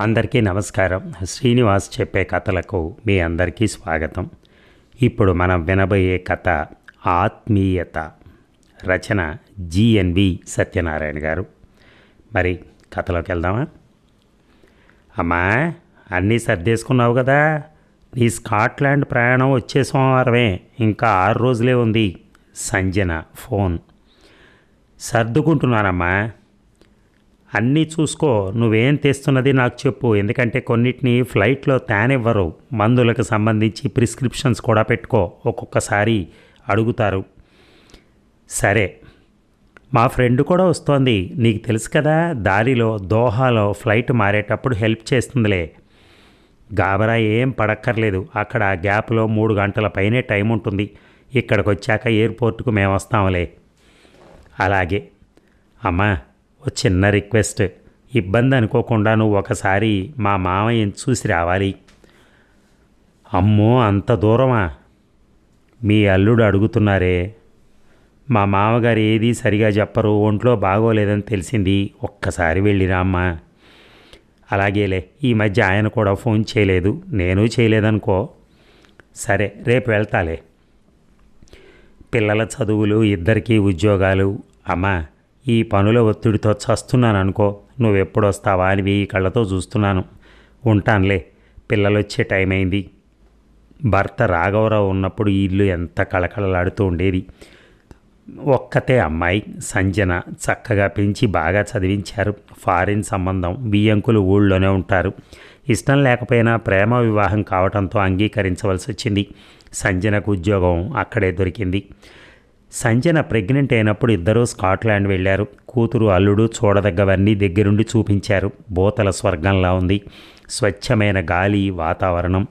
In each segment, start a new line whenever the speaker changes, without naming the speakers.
అందరికీ నమస్కారం. శ్రీనివాస్ చెప్పే కథలకు మీ అందరికీ స్వాగతం. ఇప్పుడు మనం వినబోయే కథ ఆత్మీయత. రచన జిఎన్వి సత్యనారాయణ గారు. మరి కథలోకి వెళ్దామా? అమ్మా అన్నీ సర్దేసుకున్నావు కదా. నీ స్కాట్లాండ్ ప్రయాణం వచ్చే సోమవారమే. ఇంకా ఆరు రోజులే ఉంది. సంజన ఫోన్. సర్దుకుంటున్నానమ్మా. అన్నీ చూసుకో నువ్వేం తెస్తున్నది నాకు చెప్పు. ఎందుకంటే కొన్నిటిని ఫ్లైట్లో తేనివ్వరు. మందులకు సంబంధించి ప్రిస్క్రిప్షన్స్ కూడా పెట్టుకో ఒక్కొక్కసారి అడుగుతారు. సరే మా ఫ్రెండ్ కూడా వస్తోంది. నీకు తెలుసు కదా దారిలో దోహాలో ఫ్లైట్ మారేటప్పుడు హెల్ప్ చేస్తుందిలే. గాబరా ఏం పడక్కర్లేదు. అక్కడ ఆ గ్యాప్లో మూడు గంటల పైనే టైం ఉంటుంది. ఇక్కడికి వచ్చాక ఎయిర్పోర్ట్కు మేము వస్తాంలే. అలాగే. అమ్మా ఓ చిన్న రిక్వెస్ట్. ఇబ్బంది అనుకోకుండా నువ్వు ఒకసారి మా మామయ్యని చూసి రావాలి. అమ్మో అంత దూరమా? మీ అల్లుడు అడుగుతున్నారే. మా మామగారు ఏది సరిగా చెప్పరు ఒంట్లో బాగోలేదని తెలిసింది. ఒక్కసారి వెళ్ళిరామ్మా అలాగేలే ఈ మధ్య ఆయన కూడా ఫోన్ చేయలేదు. నేను చేయలేదనుకో. సరే రేపు వెళ్తాలే. పిల్లల చదువులు ఇద్దరికీ ఉద్యోగాలు. అమ్మా ఈ పనుల ఒత్తిడితో చస్తున్నాను అనుకో నువ్వెప్పుడు అని వెయ్యి కళ్ళతో చూస్తున్నాను. ఉంటానులే పిల్లలొచ్చే టైం అయింది భర్త రాఘవరావు ఉన్నప్పుడు ఈ ఇల్లు ఎంత కళకళలాడుతూ ఉండేది. ఒక్కతే అమ్మాయి సంజన చక్కగా పెంచి బాగా చదివించారు. ఫారిన్ సంబంధం బియ్యంకులు ఊళ్ళోనే ఉంటారు. ఇష్టం లేకపోయినా ప్రేమ వివాహం కావడంతో అంగీకరించవలసి వచ్చింది సంజనకు ఉద్యోగం అక్కడే దొరికింది. సంజన ప్రెగ్నెంట్ అయినప్పుడు ఇద్దరూ స్కాట్లాండ్ వెళ్ళారు. కూతురు అల్లుడు చూడదగ్గవన్నీ దగ్గరుండి చూపించారు. బోతల స్వర్గంలా ఉంది. స్వచ్ఛమైన గాలి వాతావరణం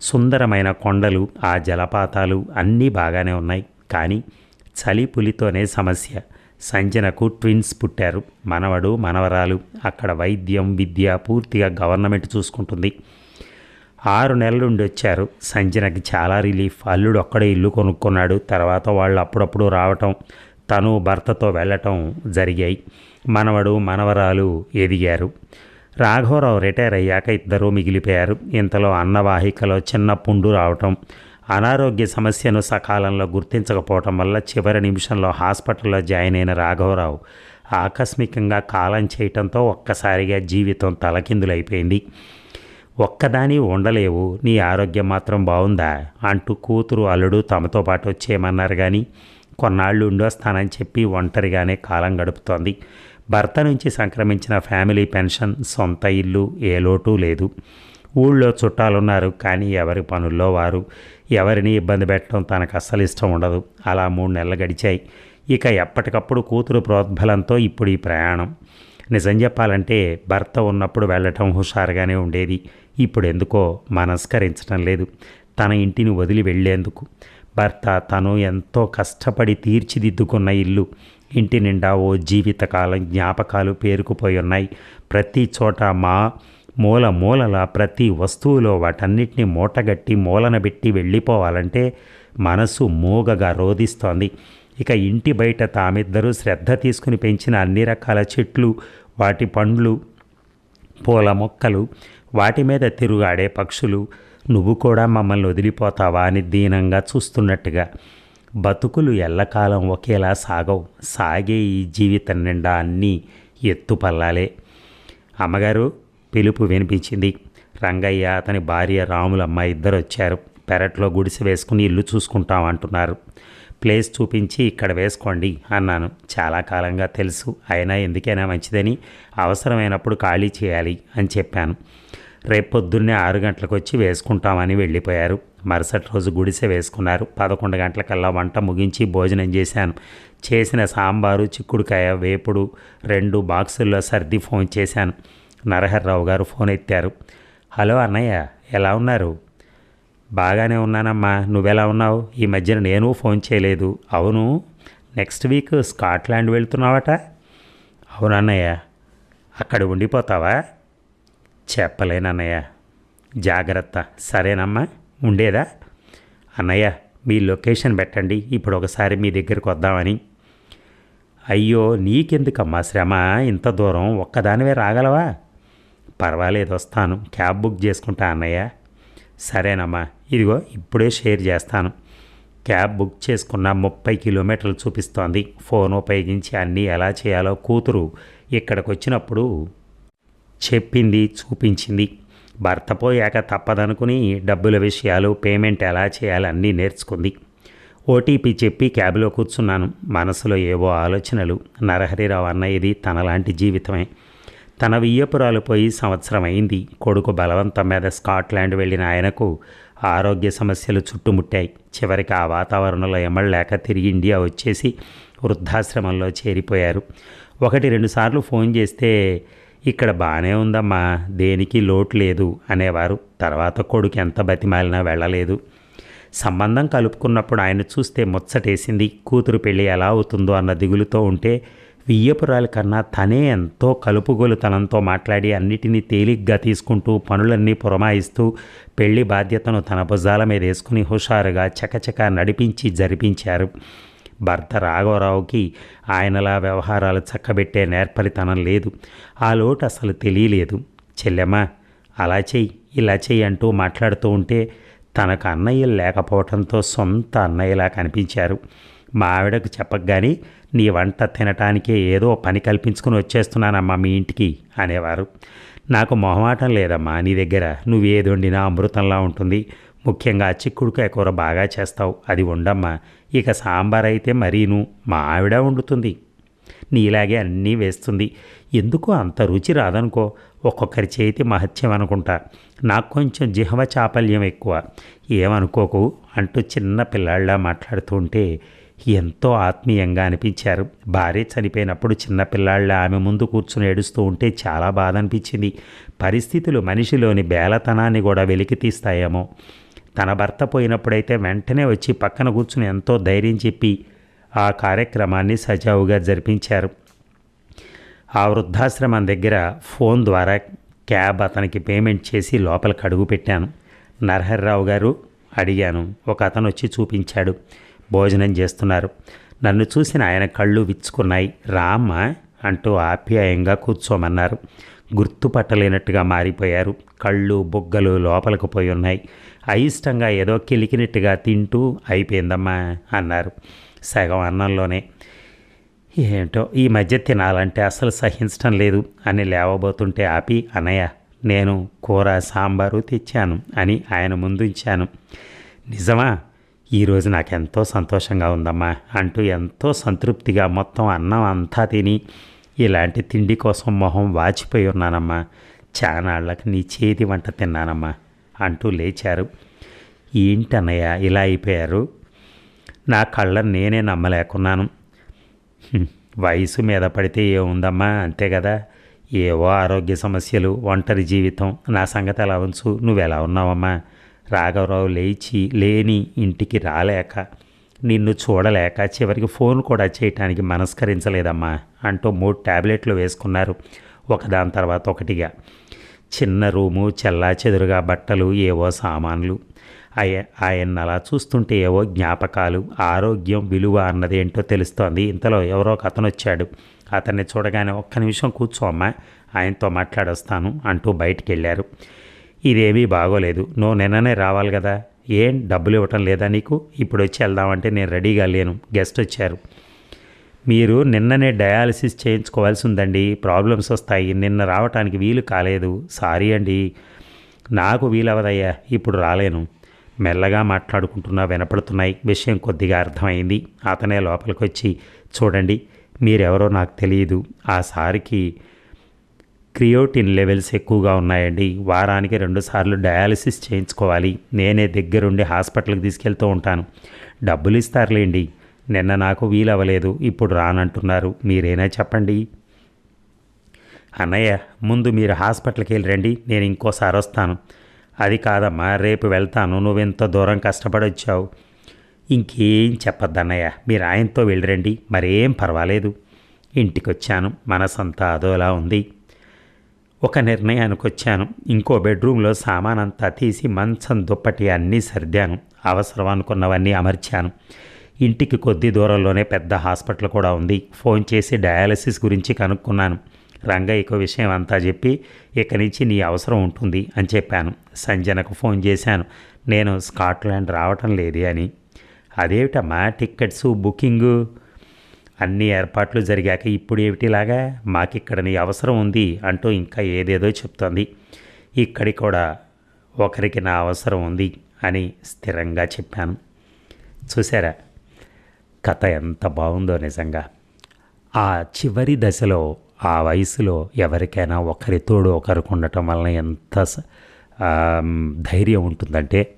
సుందరమైన కొండలు ఆ జలపాతాలు అన్నీ బాగానే ఉన్నాయి. కానీ చలి పులితోనే సమస్య. సంజనకు ట్విన్స్ పుట్టారు. మనవడు మనవరాలు అక్కడ వైద్యం విద్య పూర్తిగా గవర్నమెంట్ చూసుకుంటుంది. ఆరు నెలలుండి వచ్చారు. సంజనకి చాలా రిలీఫ్. అల్లుడు ఒక్కడే ఇల్లు కొనుక్కున్నాడు. తర్వాత వాళ్ళు అప్పుడప్పుడు రావటం తను భర్తతో వెళ్ళటం జరిగాయి. మనవడు మనవరాలు ఎదిగారు. రాఘవరావు రిటైర్ అయ్యాక ఇద్దరూ మిగిలిపోయారు. ఇంతలో అన్నవాహికలో చిన్న పుండు రావటం అనారోగ్య సమస్యను సకాలంలో గుర్తించకపోవటం వల్ల చివరి నిమిషంలో హాస్పిటల్లో జాయిన్ అయిన రాఘవరావు ఆకస్మికంగా కాలం చేయటంతో ఒక్కసారిగా జీవితం తలకిందులైపోయింది. ఒక్కదాని ఉండలేవు నీ ఆరోగ్యం మాత్రం బాగుందా అంటూ కూతురు అల్లుడు తమతో పాటు వచ్చేయమన్నారు కానీ కొన్నాళ్ళు ఉండొస్తానని చెప్పి ఒంటరిగానే కాలం గడుపుతోంది. భర్త నుంచి సంక్రమించిన ఫ్యామిలీ పెన్షన్ సొంత ఇల్లు ఏ లోటు లేదు. ఊళ్ళో చుట్టాలున్నారు కానీ ఎవరి పనుల్లో వారు. ఎవరిని ఇబ్బంది పెట్టడం తనకు అస్సలు ఇష్టం ఉండదు. అలా మూడు నెలలు గడిచాయి. ఇక ఎప్పటికప్పుడు కూతురు ప్రోద్బలంతో ఇప్పుడు ఈ ప్రయాణం. నిజం చెప్పాలంటే భర్త ఉన్నప్పుడు వెళ్ళటం హుషారుగానే ఉండేది. ఇప్పుడు ఎందుకో మనస్కరించడం లేదు. తన ఇంటిని వదిలి వెళ్ళేందుకు. భర్త తను ఎంతో కష్టపడి తీర్చిదిద్దుకున్న ఇల్లు. ఇంటి నిండా ఓ జీవితకాలం జ్ఞాపకాలు పేరుకుపోయి ఉన్నాయి ప్రతి చోట మా మూల మూలల ప్రతి వస్తువులో వాటన్నిటిని మూటగట్టి మూలన పెట్టి వెళ్ళిపోవాలంటే మనసు మూగగా రోధిస్తోంది. ఇక ఇంటి బయట తామిద్దరూ శ్రద్ధ తీసుకుని పెంచిన అన్ని రకాల చెట్లు వాటి పండ్లు పూల మొక్కలు వాటి మీద తిరుగాడే పక్షులు నువ్వు కూడా మమ్మల్ని వదిలిపోతావా అని దీనంగా చూస్తున్నట్టుగా. బతుకులు ఎల్లకాలం ఒకేలా సాగవు. సాగే ఈ జీవితం నిండా అన్నీ ఎత్తుపల్లాలే. అమ్మగారు పిలుపు వినిపించింది. రంగయ్య అతని భార్య రాములమ్మ ఇద్దరు వచ్చారు పెరట్లో గుడిసె వేసుకుని ఇల్లు చూసుకుంటాం అంటున్నారు. ప్లేస్ చూపించి ఇక్కడ వేసుకోండి అన్నాను. చాలా కాలంగా తెలుసు. అయినా ఎందుకైనా మంచిదని. అవసరమైనప్పుడు ఖాళీ చేయాలి అని చెప్పాను. రేపు పొద్దున్నే ఆరు గంటలకు వచ్చి వేసుకుంటామని వెళ్ళిపోయారు. మరుసటి రోజు గుడిసె వేసుకున్నారు. పదకొండు గంటలకల్లా వంట ముగించి భోజనం చేశాను. చేసిన సాంబారు చిక్కుడుకాయ వేపుడు రెండు బాక్సుల్లో సర్ది ఫోన్ చేశాను. నరహర్రావు గారు ఫోన్ ఎత్తారు. హలో అన్నయ్య ఎలా ఉన్నారు? బాగానే ఉన్నానమ్మా. నువ్వెలా ఉన్నావు? ఈ మధ్యన నేను ఫోన్ చేయలేదు. అవును. నెక్స్ట్ వీక్ స్కాట్లాండ్ వెళ్తున్నావట? అవునన్నయ్య అక్కడ ఉండిపోతావా? చెప్పలేనన్నయ్య జాగ్రత్త. సరేనమ్మా? ఉండేదా? అన్నయ్య మీ లొకేషన్ పెట్టండి. ఇప్పుడు ఒకసారి మీ దగ్గరికి వద్దామని. అయ్యో నీకెందుకమ్మా శ్రమ? ఇంత దూరం ఒక్కదానివే రాగలవా? పర్వాలేదు వస్తాను. క్యాబ్ బుక్ చేసుకుంటా అన్నయ్య. సరేనమ్మా ఇదిగో ఇప్పుడే షేర్ చేస్తాను. క్యాబ్ బుక్ చేసుకున్న ముప్పై కిలోమీటర్లు చూపిస్తోంది. ఫోన్ ఉపయోగించి అన్నీ ఎలా చేయాలో కూతురు ఇక్కడికి వచ్చినప్పుడు చెప్పింది చూపించింది. భర్త పోయాక తప్పదనుకుని డబ్బుల విషయాలు పేమెంట్ ఎలా చేయాలి అన్నీ నేర్చుకుంది. ఓటీపీ చెప్పి క్యాబ్లో కూర్చున్నాను. మనసులో ఏవో ఆలోచనలు. నరహరిరావు అన్నయ్యది తనలాంటి జీవితమే. తన వియ్యపురాలు పోయి సంవత్సరం అయింది. కొడుకు బలవంతం మీద స్కాట్లాండ్ వెళ్ళిన ఆయనకు ఆరోగ్య సమస్యలు చుట్టుముట్టాయి. చివరికి ఆ వాతావరణంలో ఎమ్మడలేక తిరిగి ఇండియా వచ్చేసి వృద్ధాశ్రమంలో చేరిపోయారు. ఒకటి రెండుసార్లు ఫోన్ చేస్తే ఇక్కడ బాగానే ఉందమ్మా దేనికి లోటు లేదు అనేవారు. తర్వాత కొడుకు ఎంత బతిమాలినా వెళ్ళలేదు. సంబంధం కలుపుకున్నప్పుడు ఆయన చూస్తే ముచ్చటేసింది కూతురు పెళ్ళి ఎలా అవుతుందో అన్న దిగులుతో ఉంటే వియ్యపురాల కన్నా తనే ఎంతో కలుపుగోలుతనంతో మాట్లాడి అన్నిటినీ తేలిగ్గా తీసుకుంటూ పనులన్నీ పురమాయిస్తూ పెళ్ళి బాధ్యతను తన భుజాల మీద వేసుకుని హుషారుగా చకచక నడిపించి జరిపించారు. భర్త రాఘవరావుకి ఆయనలా వ్యవహారాలు చక్కబెట్టే నేర్పరితనం లేదు. ఆ లోటు అసలు తెలియలేదు. చెల్లెమ్మ అలా చెయ్యి ఇలా చెయ్యి అంటూ మాట్లాడుతూ ఉంటే తనకు అన్నయ్యలు లేకపోవడంతో సొంత అన్నయ్యలా కనిపించారు. మా ఆవిడకు చెప్పగానే నీ వంట తినటానికే ఏదో పని కల్పించుకుని వచ్చేస్తున్నానమ్మా మీ ఇంటికి అనేవారు. నాకు మొహమాటం లేదమ్మా నీ దగ్గర నువ్వేది వండినా అమృతంలా ఉంటుంది. ముఖ్యంగా చిక్కుడుకాయ కూర బాగా చేస్తావు. అది ఉండమ్మా. ఇక సాంబార్ అయితే మరీను. మా ఆవిడ వండుతుంది. నీలాగే అన్నీ వేస్తుంది. ఎందుకో అంత రుచి రాదనుకో. ఒక్కొక్కరి చేతి మహత్యం అనుకుంటా. నాకు కొంచెం జిహవ చాపల్యం ఎక్కువ. ఏమనుకోకు? అంటూ చిన్న పిల్లాళ్ళ మాట్లాడుతుంటే ఎంతో ఆత్మీయంగా అనిపించారు. భార్య చనిపోయినప్పుడు చిన్నపిల్లాళ్ళ ఆమె ముందు కూర్చుని ఏడుస్తూ ఉంటే చాలా బాధ అనిపించింది. పరిస్థితులు మనిషిలోని బేలతనాన్ని కూడా వెలికితీస్తాయేమో. తన భర్త పోయినప్పుడైతే వెంటనే వచ్చి పక్కన కూర్చుని ఎంతో ధైర్యం చెప్పి ఆ కార్యక్రమాన్ని సజావుగా జరిపించారు. ఆ వృద్ధాశ్రమం దగ్గర ఫోన్ ద్వారా క్యాబ్ అతనికి పేమెంట్ చేసి లోపలికి అడుగు పెట్టాను. నరహర్రావు గారు అడిగాను. ఒక అతను వచ్చి చూపించాడు. భోజనం చేస్తున్నారు. నన్ను చూసిన ఆయన కళ్ళు విచ్చుకున్నాయి. రామ్మ అంటూ ఆప్యాయంగా కూర్చోమన్నారు. గుర్తుపట్టలేనట్టుగా మారిపోయారు. కళ్ళు బుగ్గలు లోపలికి పోయి ఉన్నాయి. అయిష్టంగా ఏదో కిలికినట్టుగా తింటూ అయిపోయిందమ్మా అన్నారు సగం అన్నంలోనే. ఏంటో ఈ మధ్య తినాలంటే అసలు సహించడం లేదు అని లేవబోతుంటే ఆపి అన్నయ్య నేను కూర సాంబారు తెచ్చాను అని ఆయన ముందుంచాను. నిజమా ఈరోజు నాకెంతో సంతోషంగా ఉందమ్మా అంటూ ఎంతో సంతృప్తిగా మొత్తం అన్నం అంతా తిని ఇలాంటి తిండి కోసం మొహం వాచిపోయి ఉన్నానమ్మా. చానాళ్ళకి నీ చేతి వంట తిన్నానమ్మా అంటూ లేచారు. ఏంటన్నయ్య ఇలా అయిపోయారు? నా కళ్ళని నేనే నమ్మలేకున్నాను. వయసు మీద పడితే ఏముందమ్మా అంతే కదా? ఏవో ఆరోగ్య సమస్యలు ఒంటరి జీవితం నా సంగతి ఎలా ఉంచు నువ్వు ఎలా ఉన్నావమ్మా? రాఘవరావు లేచి లేని ఇంటికి రాలేక నిన్ను చూడలేక చివరికి ఫోన్ కూడా చేయటానికి మనస్కరించలేదమ్మా అంటూ మూడు ట్యాబ్లెట్లు వేసుకున్నారు. ఒకదాని తర్వాత ఒకటిగా. చిన్న రూము చెల్లా చెదురుగా బట్టలు ఏవో సామాన్లు. ఆయ ఆయన అలా చూస్తుంటే ఏవో జ్ఞాపకాలు ఆరోగ్యం విలువ అన్నదేంటో తెలుస్తోంది. ఇంతలో ఎవరో ఒక అతను వచ్చాడు. అతన్ని చూడగానే ఒక్క నిమిషం కూర్చోమ్మా ఆయనతో మాట్లాడొస్తాను అంటూ బయటికి వెళ్ళారు ఇదేమీ బాగోలేదు. నువ్వు నిన్ననే రావాలి కదా. ఏం డబ్బులు ఇవ్వటం లేదా నీకు? ఇప్పుడు వచ్చి వెళ్దామంటే నేను రెడీగా లేను. గెస్ట్ వచ్చారు. మీరు నిన్ననే డయాలసిస్ చేయించుకోవాల్సి ఉందండి ప్రాబ్లమ్స్ వస్తాయి. నిన్న రావటానికి వీలు కాలేదు. సారీ అండి. నాకు వీలవదయ్యా ఇప్పుడు రాలేను. మెల్లగా మాట్లాడుకుంటున్నా వినపడుతున్నాయి. విషయం కొద్దిగా అర్థమైంది. అతనే లోపలికి వచ్చి చూడండి మీరెవరో నాకు తెలియదు. ఆ సారికి క్రియోటిన్ లెవెల్స్ ఎక్కువగా ఉన్నాయండి. వారానికి రెండుసార్లు డయాలసిస్ చేయించుకోవాలి. నేనే దగ్గరుండి హాస్పిటల్కి తీసుకెళ్తూ ఉంటాను. డబ్బులు ఇస్తారులేండి నిన్న నాకు వీలవ్వలేదు ఇప్పుడు రానంటున్నారు. మీరేనా చెప్పండి? అన్నయ్య ముందు మీరు హాస్పిటల్కి వెళ్ళి రండి నేను ఇంకోసారి వస్తాను. అది కాదమ్మా రేపు వెళ్తాను నువ్వెంత దూరం కష్టపడి వచ్చావు? ఇంకేం చెప్పొద్దన్నయ్య మీరు ఆయనతో వెళ్ళిరండి మరేం పర్వాలేదు. ఇంటికి వచ్చాను మనసంతా అదోలా ఉంది. ఒక నిర్ణయానికి వచ్చాను ఇంకో బెడ్రూమ్లో సామానంతా తీసి మంచం దుప్పటి అన్నీ సర్దాను అవసరం అనుకున్నవన్నీ అమర్చాను. ఇంటికి కొద్ది దూరంలోనే పెద్ద హాస్పిటల్ కూడా ఉంది. ఫోన్ చేసి డయాలసిస్ గురించి కనుక్కున్నాను. రంగయ్యకు విషయం అంతా చెప్పి ఇక్కడి నుంచి నీ అవసరం ఉంటుంది అని చెప్పాను. సంజనకు ఫోన్ చేశాను. నేను స్కాట్లాండ్ రావటం లేదే అని. అదేమిటమ్మా టిక్కెట్స్ బుకింగు అన్ని ఏర్పాట్లు జరిగాక ఇప్పుడు ఏమిటిలాగా? మాకిక్కడ నీ అవసరం ఉంది అంటూ ఇంకా ఏదేదో చెప్తోంది. ఇక్కడి కూడా ఒకరికి నా అవసరం ఉంది అని స్థిరంగా చెప్పాను. చూసారా కథ ఎంత బాగుందో నిజంగా. ఆ చివరి దశలో ఆ వయసులో ఎవరికైనా ఒకరి తోడు ఒకరికి ఉండటం వలన ఎంత స- ధైర్యం ఉంటుందంటే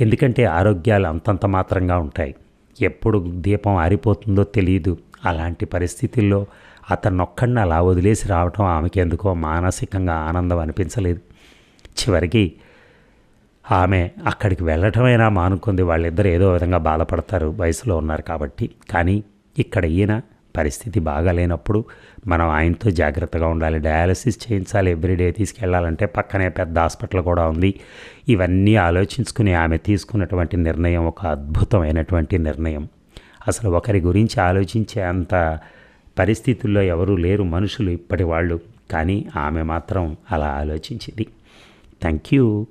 ఎందుకంటే ఆరోగ్యాలు అంతంత మాత్రంగా ఉంటాయి. ఎప్పుడు దీపం ఆరిపోతుందో తెలియదు. అలాంటి పరిస్థితుల్లో అతన్నొక్కడిని అలా వదిలేసి రావటం ఆమెకి ఎందుకో మానసికంగా ఆనందం అనిపించలేదు. చివరికి ఆమె అక్కడికి వెళ్ళటమైనా మానుకుంది. వాళ్ళిద్దరు ఏదో విధంగా బాధపడతారు. వయసులో ఉన్నారు కాబట్టి. కానీ ఇక్కడ ఈయన పరిస్థితి బాగాలేనప్పుడు మనం ఆయనతో జాగ్రత్తగా ఉండాలి. డయాలసిస్ చేయించాలి. ఎవ్రీడే తీసుకెళ్ళాలంటే పక్కనే పెద్ద హాస్పిటల్ కూడా ఉంది. ఇవన్నీ ఆలోచించుకుని ఆమె తీసుకున్నటువంటి నిర్ణయం ఒక అద్భుతమైనటువంటి నిర్ణయం. అసలు ఒకరి గురించి ఆలోచించే అంత పరిస్థితుల్లో ఎవరూ లేరు మనుషులు ఇప్పటి వాళ్ళు. కానీ ఆమె మాత్రం అలా ఆలోచించింది. Thank you.